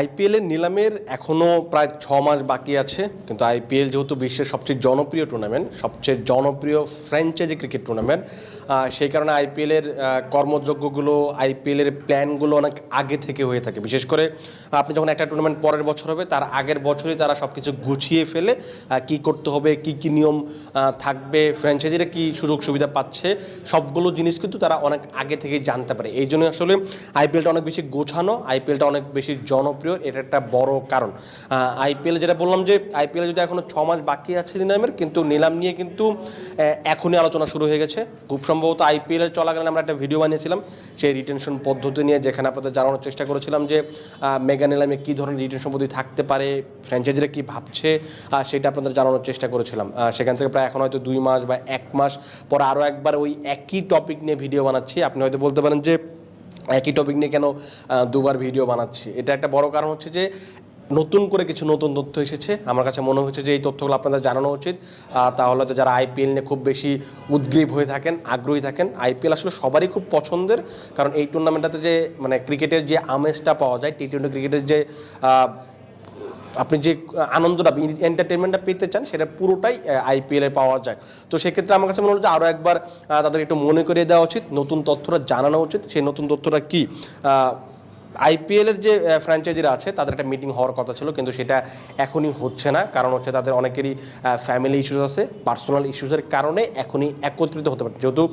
আইপিএলের নিলামের এখনও প্রায় ছ মাস বাকি আছে, কিন্তু আইপিএল যেহেতু বিশ্বের সবচেয়ে জনপ্রিয় টুর্নামেন্ট সবচেয়ে জনপ্রিয় ফ্র্যাঞ্চাইজি ক্রিকেট টুর্নামেন্ট সেই কারণে আইপিএলের কর্মযজ্ঞগুলো আইপিএলের প্ল্যানগুলো অনেক আগে থেকে হয়ে থাকে। বিশেষ করে আপনি যখন একটা টুর্নামেন্ট পরের বছর হবে, তার আগের বছরই তারা সব কিছু গুছিয়ে ফেলে কি করতে হবে, কি কি নিয়ম থাকবে ফ্র্যাঞ্চাইজিরা কি সুযোগ সুবিধা পাচ্ছে, সবগুলো জিনিস কিন্তু তারা অনেক আগে থেকেই জানতে পারে। এই জন্য আসলে আইপিএলটা অনেক বেশি গোছানো, আইপিএলটা অনেক বেশি জনপ্রিয় এটা একটা বড় কারণ। আইপিএল যেটা বললাম যে আইপিএল যদি এখনও ছ মাস বাকি আছে নিলামের, কিন্তু নিলাম নিয়ে কিন্তু এখনই আলোচনা শুরু হয়ে গেছে। খুব সম্ভবত আইপিএল এর চলাকালীন আমরা একটা ভিডিও বানিয়েছিলাম, সেই রিটেনশন পদ্ধতি নিয়ে, যেখানে আপনাদের জানানোর চেষ্টা করেছিলাম যে মেগা নিলামে কী ধরনের রিটেনশন পদ্ধতি থাকতে পারে ফ্র্যাঞ্চাইজিরা কী ভাবছে সেটা আপনাদের জানানোর চেষ্টা করেছিলাম। সেখান থেকে প্রায় এখন হয়তো দুই মাস বা এক মাস পর আরও একবার ওই একই টপিক নিয়ে ভিডিও বানাচ্ছি। আপনি হয়তো বলতে পারেন যে একই টপিক নিয়ে কেন দুবার ভিডিও বানাচ্ছি? এটা একটা বড় কারণ হচ্ছে যে, নতুন করে কিছু নতুন তথ্য এসেছে। আমার কাছে মনে হচ্ছে যে এই তথ্যগুলো আপনাদের জানানো উচিত। তাহলে তো যারা আইপিএল নিয়ে খুব বেশি উদ্গ্রীব হয়ে থাকেন, আগ্রহী থাকেন আইপিএল আসলে সবারই খুব পছন্দের। কারণ এই টুর্নামেন্টটাতে যে মানে ক্রিকেটের যে আমেজটা পাওয়া যায় টি টোয়েন্টি ক্রিকেটের যে আপনি যে আনন্দটা এন্টারটেনমেন্টটা পেতে চান, সেটা পুরোটাই আইপিএলে পাওয়া যায়। তো সেক্ষেত্রে আমার কাছে মনে হচ্ছে আরও একবার তাদের একটু মনে করিয়ে দেওয়া উচিত, নতুন তথ্যটা জানানো উচিত। সেই নতুন তথ্যটা কী? আইপিএলের যে ফ্র্যাঞ্চাইজিরা আছে, তাদের একটা মিটিং হওয়ার কথা ছিল, কিন্তু সেটা এখনই হচ্ছে না। কারণ হচ্ছে তাদের অনেকেরই ফ্যামিলি ইস্যুস আছে পার্সোনাল ইস্যুসের কারণে এখনই একত্রিত হতে পারে যেহেতু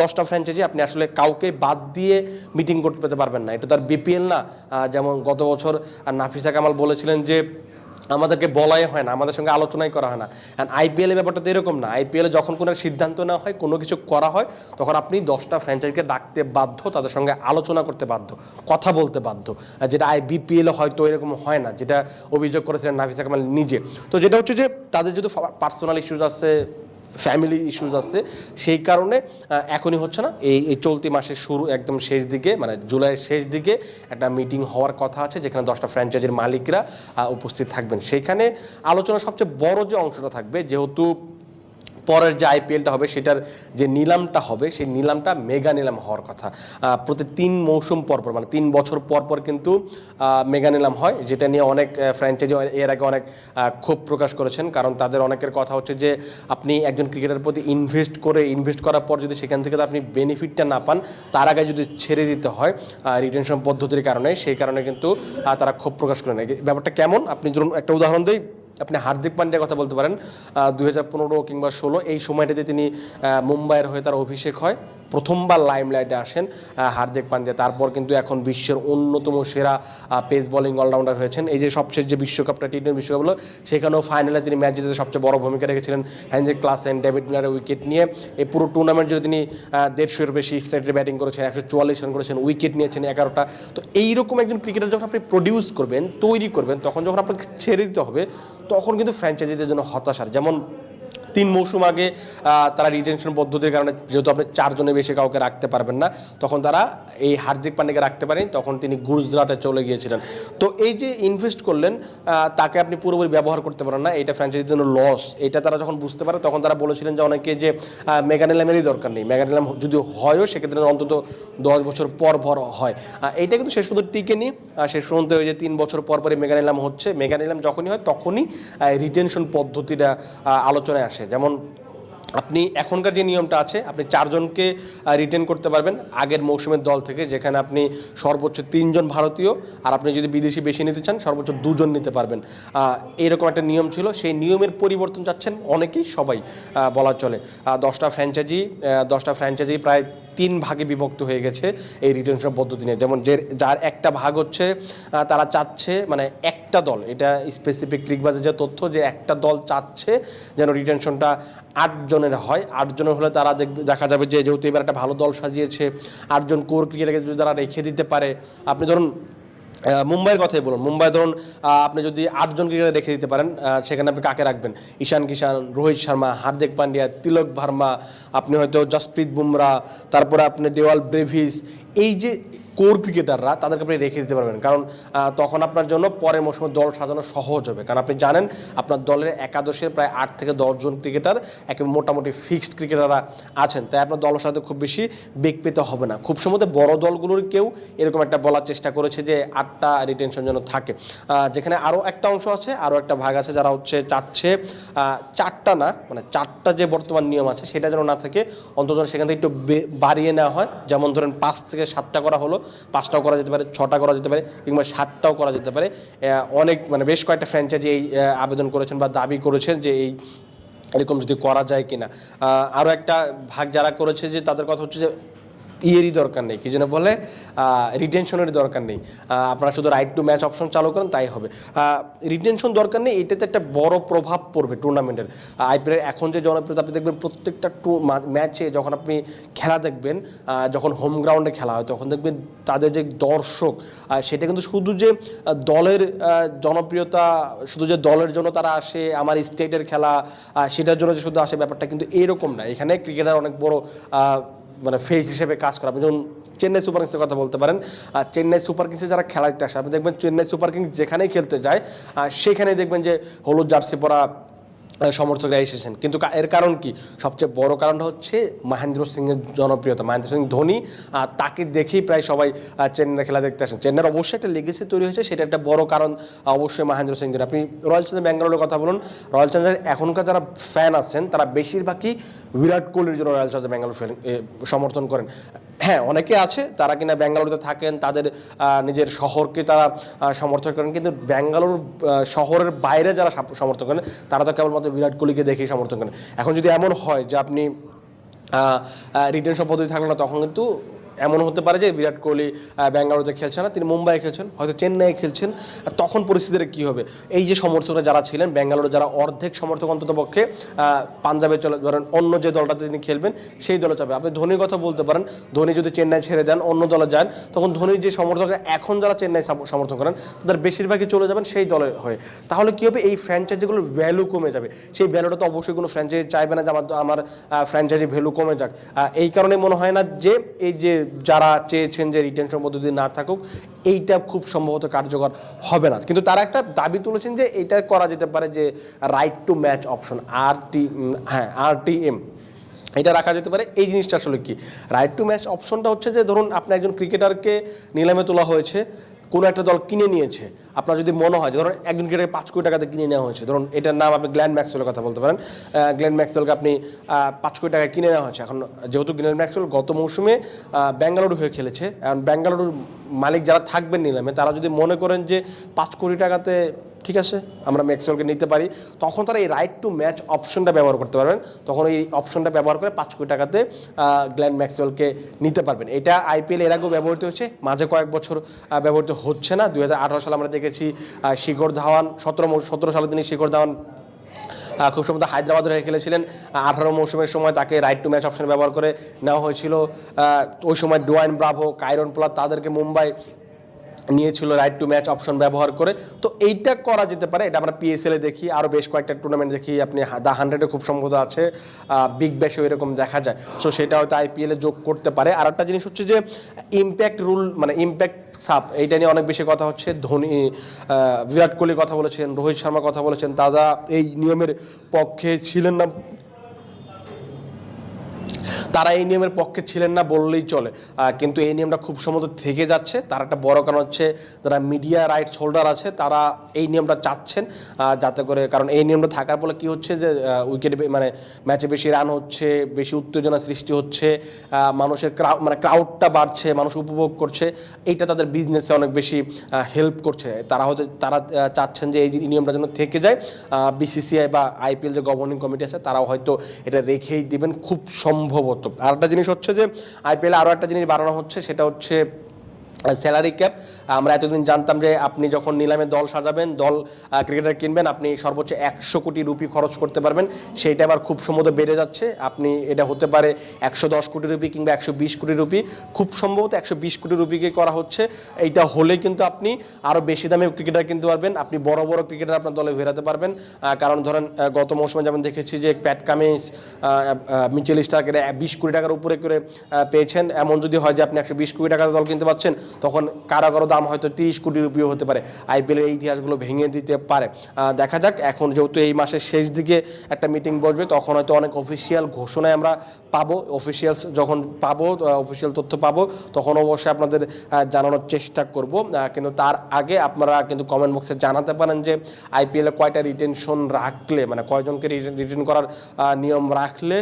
দশটা ফ্র্যাঞ্চাইজি আপনি আসলে কাউকে বাদ দিয়ে মিটিং করতে পেতে পারবেন না। এটা তার বিপিএল না। যেমন গত বছর নাফিসা কামাল বলেছিলেন যে আমাদেরকে বলাই হয় না, আমাদের সঙ্গে আলোচনাই করা হয় না। অ্যান্ড আইপিএলের ব্যাপারটা তো এরকম না। আইপিএলে যখন কোনো সিদ্ধান্ত নেওয়া হয়, কোনো কিছু করা হয়, তখন আপনি দশটা ফ্র্যাঞ্চাইজকে ডাকতে বাধ্য, তাদের সঙ্গে আলোচনা করতে বাধ্য, কথা বলতে বাধ্য। যেটা আই বিপিএল হয়তো এরকম হয় না, যেটা অভিযোগ করেছিলেন নাফিসা কামাল নিজে। তো যেটা হচ্ছে যে, তাদের যদি পার্সোনাল ইস্যুজ আছে ফ্যামিলি ইস্যুস আছে, সেই কারণে এখনই হচ্ছে না। এই এই চলতি মাসের শুরু একদম শেষ দিকে মানে জুলাইয়ের শেষ দিকে একটা মিটিং হওয়ার কথা আছে, যেখানে দশটা ফ্র্যাঞ্চাইজির মালিকরা উপস্থিত থাকবেন। সেইখানে আলোচনা সবচেয়ে বড় যে অংশটা থাকবে, যেহেতু পরের যে আইপিএলটা হবে সেটার যে নিলামটা হবে, সেই নিলামটা মেগা নিলাম হওয়ার কথা। প্রতি তিন মৌসুম পর পর মানে তিন বছর পর পর কিন্তু মেগা নিলাম হয়, যেটা নিয়ে অনেক ফ্র্যাঞ্চাইজি এর আগে অনেক ক্ষোভ প্রকাশ করেছেন। কারণ তাদের অনেকের কথা হচ্ছে যে, আপনি একজন ক্রিকেটার প্রতি ইনভেস্ট করে ইনভেস্ট করার পর যদি সেখান থেকে আপনি বেনিফিটটা না পান, তার আগে যদি ছেড়ে দিতে হয় রিটেনশন পদ্ধতির কারণে, সেই কারণে কিন্তু তারা ক্ষোভ প্রকাশ করেন। এই ব্যাপারটা কেমন? আপনি ধরুন একটা উদাহরণ দিই। আপনি হার্দিক পান্ডিয়ার কথা বলতে পারেন দু হাজার পনেরো কিংবা ষোলো, এই সময়টাতে তিনি মুম্বাইয়ের হয়ে তার অভিষেক হয়। প্রথমবার লাইমলাইটে আসেন হার্দিক পান্ডিয়া। তারপর কিন্তু এখন বিশ্বের অন্যতম সেরা পেস বোলিং অলরাউন্ডার হয়েছেন। এই যে সবশেষ যে বিশ্বকাপটা টি টোয়েন্টি বিশ্বকাপ হলো সেখানেও ফাইনালে তিনি ম্যাচ জিতে সবচেয়ে বড় ভূমিকা রেখেছিলেন হ্যান্ড্রিক ক্লাসেন, ডেভিড মিলারের উইকেট নিয়ে। এই পুরো টুর্নামেন্ট জুড়ে তিনি দেড়শোর বেশি স্ট্রাইটে ব্যাটিং করেছেন, একশো চুয়াল্লিশ রান করেছেন উইকেট নিয়েছেন এগারোটা। তো এইরকম একজন ক্রিকেটার যখন আপনি প্রডিউস করবেন, তৈরি করবেন, তখন যখন আপনাকে ছেড়ে দিতে হবে, তখন কিন্তু ফ্র্যাঞ্চাইজিদের জন্য হতাশার যেমন তিন মৌসুম আগে তারা রিটেনশন পদ্ধতির কারণে যেহেতু আপনি চারজনের বেশি কাউকে রাখতে পারবেন না, তখন তারা এই হার্দিক পান্ডেকে রাখতে পারেন, তখন তিনি গুজরাটে চলে গিয়েছিলেন। তো এই যে ইনভেস্ট করলেন তাকে আপনি পুরোপুরি ব্যবহার করতে পারেন না, এটা ফ্র্যাঞ্চাইজির জন্য লস এটা তারা যখন বুঝতে পারে, তখন তারা বলেছিলেন যে অনেকে যে মেগানিলামেরই দরকার নেই। মেগানিলাম যদি হয়ও, সেক্ষেত্রে অন্তত দশ বছর পর পর হয়। এইটা কিন্তু শেষ পর্যন্ত টিকে নি। শেষ পর্যন্ত ওই যে তিন বছর পর পরে মেগানিলাম হচ্ছে। মেগানিলাম যখনই হয়, তখনই রিটেনশন পদ্ধতিটা আলোচনায় আসে। যেমন আপনি এখনকার যে নিয়মটা আছে, আপনি চারজনকে রিটেন করতে পারবেন আগের মৌসুমের দল থেকে, যেখানে আপনি সর্বোচ্চ তিনজন ভারতীয় আর আপনি যদি বিদেশি বেশি নিতে চান, সর্বোচ্চ দুজন নিতে পারবেন। এরকম একটা নিয়ম ছিল। সেই নিয়মের পরিবর্তন চাচ্ছেন অনেকেই, সবাই বলা চলে। দশটা ফ্র্যাঞ্চাইজি দশটা ফ্র্যাঞ্চাইজি প্রায় তিন ভাগে বিভক্ত হয়ে গেছে এই রিটেনশন পদ্ধতি নিয়ে। যেমন যে যার একটা ভাগ হচ্ছে তারা চাচ্ছে মানে একটা দল। এটা স্পেসিফিক ক্রিকবাজের যে তথ্য যে একটা দল চাচ্ছে যেন রিটেনশনটা আটজনের হয়। আটজনের হলে তারা দেখা যাবে যে যেহেতু এবার একটা ভালো দল সাজিয়েছে, আটজন কোর ক্রিকেটারকে যদি তারা রেখে দিতে পারে, আপনি ধরুন মুম্বাইয়ের কথাই বলুন। মুম্বাই ধরুন আপনি যদি আটজন ক্রিকেটার রেখে দিতে পারেন সেখানে আপনি কাকে রাখবেন? ঈশান কিষান, রোহিত শর্মা, হার্দিক পান্ডিয়া, তিলক ভার্মা, আপনি হয়তো জসপ্রীত বুমরা, তারপরে আপনি দেওয়াল ব্রেভিস এই যে কোর ক্রিকেটাররা, তাদেরকে আপনি রেখে দিতে পারবেন। কারণ তখন আপনার জন্য পরের মৌসুমে দল সাজানো সহজ হবে। কারণ আপনি জানেন, আপনার দলের একাদশের প্রায় আট থেকে দশজন ক্রিকেটার, একে মোটামুটি ফিক্সড ক্রিকেটাররা আছেন। তাই আপনার দলের সাথে খুব বেশি বেগ পেতে হবে না। খুব সম্ভবত বড় দলগুলোর কেউ এরকম একটা বলার চেষ্টা করেছে যে, আটটা রিটেনশন যেন থাকে। যেখানে আরও একটা অংশ আছে আরও একটা ভাগ আছে যারা হচ্ছে চাচ্ছে চারটা না মানে চারটা যে বর্তমান নিয়ম আছে, সেটা যেন না থাকে। অন্তত সেখান থেকে একটু বাড়িয়ে নেওয়া হয়। যেমন ধরেন পাঁচ থেকে সাতটা করা হলো, পাঁচটাও করা যেতে পারে, ছটা করা যেতে পারে, কিংবা সাতটাও করা যেতে পারে। অনেক মানে বেশ কয়েকটা ফ্র্যাঞ্চাইজি এই আবেদন করেছেন বা দাবি করেছেন যে এই এরকম যদি করা যায় কিনা। আরও একটা ভাগ যারা করেছে যে তাদের কথা হচ্ছে যে ইয়েরই দরকার নেই, কি যেন বলে রিটেনশনেরই দরকার নেই। আপনারা শুধু রাইট টু ম্যাচ অপশন চালু করেন, তাই হবে। রিটেনশন দরকার নেই, এটাতে একটা বড় প্রভাব পড়বে টুর্নামেন্টের আইপিএলের এখন যে জনপ্রিয়তা, আপনি দেখবেন প্রত্যেকটা টু ম্যাচে যখন আপনি খেলা দেখবেন যখন হোম গ্রাউন্ডে খেলা হয়, তখন দেখবেন তাদের যে দর্শক সেটা কিন্তু শুধু যে দলের জনপ্রিয়তা, শুধু যে দলের জন্য তারা আসে, আমার স্টেটের খেলা সেটার জন্য যে শুধু আসে ব্যাপারটা কিন্তু এরকম না। এখানে ক্রিকেটার অনেক বড় মানে ফেস হিসেবে কাজ করা। আপনি যেমন চেন্নাই সুপার কিংসের কথা বলতে পারেন আর চেন্নাই সুপার কিংসে যারা খেলা দিতে আসে, আপনি দেখবেন চেন্নাই সুপার কিংস যেখানেই খেলতে যায় আর সেখানেই দেখবেন যে হলুদ জার্সি পরা সমর্থকরা এসেছেন। কিন্তু এর কারণ কি? সবচেয়ে বড় কারণটা হচ্ছে মহেন্দ্র সিংয়ের জনপ্রিয়তা। মহেন্দ্র সিং ধোনি তাকে দেখেই প্রায় সবাই চেন্নাই খেলা দেখতে আসেন। চেন্নাইয়ের অবশ্যই একটা লেগেসি তৈরি হয়েছে সেটা একটা বড় কারণ অবশ্যই মহেন্দ্র সিংয়ের। আপনি রয়্যাল চ্যালেঞ্জার ব্যাঙ্গালোরের কথা বলুন রয়্যাল চ্যালেঞ্জার এখনকার যারা ফ্যান আছেন তারা বেশিরভাগই বিরাট কোহলির জন্য রয়্যাল চ্যালেঞ্জার ব্যাঙ্গালোর এ, সমর্থন করেন। হ্যাঁ অনেকে আছে তারা কিনা ব্যাঙ্গালোরে থাকেন তাদের নিজের শহরকে তারা সমর্থন করেন কিন্তু ব্যাঙ্গালোর শহরের বাইরে যারা সমর্থন করেন তারা তো কেবলমাত্র বিরাট কোহলিকে দেখেই সমর্থন করেন। এখন যদি এমন হয় যে আপনি রিটার্ন পদ্ধতি থাকল না, তখন কিন্তু এমন হতে পারে যে বিরাট কোহলি ব্যাঙ্গালোরতে খেলছেন না, তিনি মুম্বাইয়ে খেলছেন, হয়তো চেন্নাইয়ে খেলছেন, আর তখন পরিস্থিতিটা কী হবে? এই যে সমর্থকরা যারা ছিলেন, ব্যাঙ্গালোরে যারা অর্ধেক সমর্থক অন্তত পক্ষে পাঞ্জাবে চলে, ধরেন অন্য যে দলটাতে তিনি খেলবেন, সেই দলে যাবে। আপনি ধোনির কথা বলতে পারেন, ধোনি যদি চেন্নাই ছেড়ে দেন, অন্য দলে যান, তখন ধোনির যে সমর্থকরা এখন যারা চেন্নাই সমর্থন করেন, তাদের বেশিরভাগই চলে যাবেন সেই দলে হয়ে। তাহলে কী হবে? এই ফ্র্যাঞ্চাইজিগুলোর ভ্যালু কমে যাবে। সেই ভ্যালুটা তো অবশ্যই কোনো ফ্র্যাঞ্চাইজি চাইবে না যে আমার আমার ফ্র্যাঞ্চাইজি ভ্যালু কমে যাক। এই কারণে মনে হয় না যে এই যে যারা চেয়েছেন যে রিটেনশন পদ্ধতি না থাকুক, এইটা খুব সম্ভবত কার্যকর হবে না। কিন্তু তারা একটা দাবি তুলেছেন যে এটা করা যেতে পারে যে right to match option R T হ্যাঁ আর টি এম এটা রাখা যেতে পারে। এই জিনিসটা আসলে কি? রাইট টু ম্যাচ অপশনটা হচ্ছে যে, ধরুন আপনি একজন ক্রিকেটারকে নিলামে তোলা হয়েছে কোনো একটা দল কিনে নিয়েছে। আপনার যদি মনে হয় ধরুন একজন ক্রিকেটারকে পাঁচ কোটি টাকাতে কিনে নেওয়া হয়েছে, ধরুন এটার নাম আপনি গ্ল্যান্ড ম্যাক্সওয়েলের কথা বলতে পারেন। গ্ল্যান্ড গ্ল্যান ম্যাক্সওয়েলকে আপনি পাঁচ কোটি টাকায় কিনে নেওয়া হয়েছে। এখন যেহেতু গ্ল্যান ম্যাক্সওয়েল গত মৌসুমে ব্যাঙ্গালুরু হয়ে খেলেছে, এখন ব্যাঙ্গালুরুর মালিক যারা থাকবেন নিলামে, তারা যদি মনে করেন যে পাঁচ কোটি টাকাতে ঠিক আছে? আমরা ম্যাক্সওয়েলকে নিতে পারি। তখন তারা এই রাইট টু ম্যাচ অপশনটা ব্যবহার করতে পারবেন। তখন এই অপশনটা ব্যবহার করে পাঁচ কোটি টাকাতে আহ, গ্ল্যান ম্যাক্সওয়েলকে নিতে পারবেন। এটা আইপিএল এর আগেও ব্যবহৃত হচ্ছে মাঝে কয়েক বছর ব্যবহৃত হচ্ছে না। দু হাজার আঠারো সালে আমরা দেখেছি শিখর ধাওয়ান সতেরো সতেরো সালে তিনি শিখর ধাওয়ান খুব সম্ভবত হায়দ্রাবাদের হয়ে খেলেছিলেন। আঠারো মৌসুমের সময় তাকে রাইট টু ম্যাচ অপশন ব্যবহার করে নেওয়া হয়েছিল। ওই সময় ডোয়াইন ব্রাভো কাইরন প্লাত তাদেরকে মুম্বাই নিয়েছিল রাইট টু ম্যাচ অপশন ব্যবহার করে। তো এইটা করা যেতে পারে। এটা আমরা পিএসএল দেখি আরও বেশ কয়েকটা টুর্নামেন্ট দেখি। আপনি দ্য হান্ড্রেডে খুব সম্ভবত আছে বিগ ব্যাশও এরকম দেখা যায়। সো সেটা হয়তো আইপিএলে যোগ করতে পারে। আর একটা জিনিস হচ্ছে যে ইম্প্যাক্ট রুল মানে ইম্প্যাক্ট সাপ এইটা নিয়ে অনেক বেশি কথা হচ্ছে। ধোনি বিরাট কোহলি কথা বলেছেন, রোহিত শর্মা কথা বলেছেন। দাদা এই নিয়মের পক্ষে ছিলেন না। তারা এই নিয়মের পক্ষে ছিলেন না বললেই চলে। কিন্তু এই নিয়মটা খুব সম্ভবত থেকে যাচ্ছে। তার একটা বড় কারণ হচ্ছে যারা মিডিয়া রাইটস হোল্ডার আছে, তারা এই নিয়মটা চাচ্ছেন যাতে করে কারণ এই নিয়মটা থাকার ফলে কি হচ্ছে যে উইকেটে মানে ম্যাচে বেশি রান হচ্ছে, বেশি উত্তেজনা সৃষ্টি হচ্ছে মানুষের ক্রাউড মানে ক্রাউডটা বাড়ছে, মানুষ উপভোগ করছে। এইটা তাদের বিজনেসে অনেক বেশি হেল্প করছে। তারা হয়তো তারা চাচ্ছেন যে এই নিয়মটা যেন থেকে যায়। বিসিসিআই বা আইপিএল যে গভর্নিং কমিটি আছে, তারাও হয়তো এটা রেখেই দিবেন। খুব সম্ভবত। আর একটা জিনিস হচ্ছে যে আইপিএল আরও একটা জিনিস বাড়ানো হচ্ছে সেটা হচ্ছে স্যালারি ক্যাপ আমরা এতদিন জানতাম যে আপনি যখন নিলামে দল সাজাবেন, দল ক্রিকেটার কিনবেন, আপনি সর্বোচ্চ একশো কোটি রুপি খরচ করতে পারবেন। সেইটা আবার খুব সম্ভবত বেড়ে যাচ্ছে। আপনি, এটা হতে পারে একশো দশ কোটি রুপি কিংবা একশো বিশ কোটি রুপি। খুব সম্ভবত একশো বিশ কোটি রুপিকে করা হচ্ছে। এইটা হলে কিন্তু আপনি আরও বেশি দামে ক্রিকেটার কিনতে পারবেন। আপনি বড় বড় ক্রিকেটার আপনার দলে ফেরাতে পারবেন। কারণ ধরেন গত মৌসুমে যেমন দেখেছি যে প্যাট কামিন্স মিচেল স্টার্কের বিশ কোটি টাকার উপরে করে পেয়েছেন। এমন যদি হয় যে আপনি একশো বিশ কোটি টাকার দল কিনতে পারছেন তখন কারও কারও দাম হয়তো তিরিশ কোটি রুপিও হতে পারে। আইপিএলের ইতিহাসগুলো ভেঙে দিতে পারে। দেখা যাক, এখন যেহেতু এই মাসের শেষ দিকে একটা মিটিং বসবে, তখন হয়তো অনেক অফিসিয়াল ঘোষণায় আমরা পাবো। অফিসিয়ালস যখন পাবো অফিসিয়াল তথ্য পাবো, তখন অবশ্যই আপনাদের জানানোর চেষ্টা করব। কিন্তু তার আগে আপনারা কিন্তু কমেন্ট বক্সে জানাতে পারেন যে, আইপিএলে কয়টা রিটেনশন রাখলে মানে কয়জনকে রিটেন করার নিয়ম রাখলে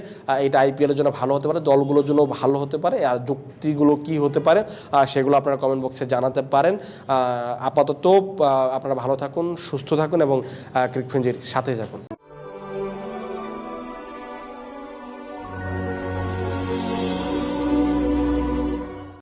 এটা আইপিএলের জন্য ভালো হতে পারে, দলগুলোর জন্য ভালো হতে পারে, আর যুক্তিগুলো কি হতে পারে সেগুলো আপনারা কমেন্ট বক্সে জানাতে পারেন। আপাতত আপনারা ভালো থাকুন সুস্থ থাকুন এবং ক্রিকফেঞ্জির সাথে থাকুন।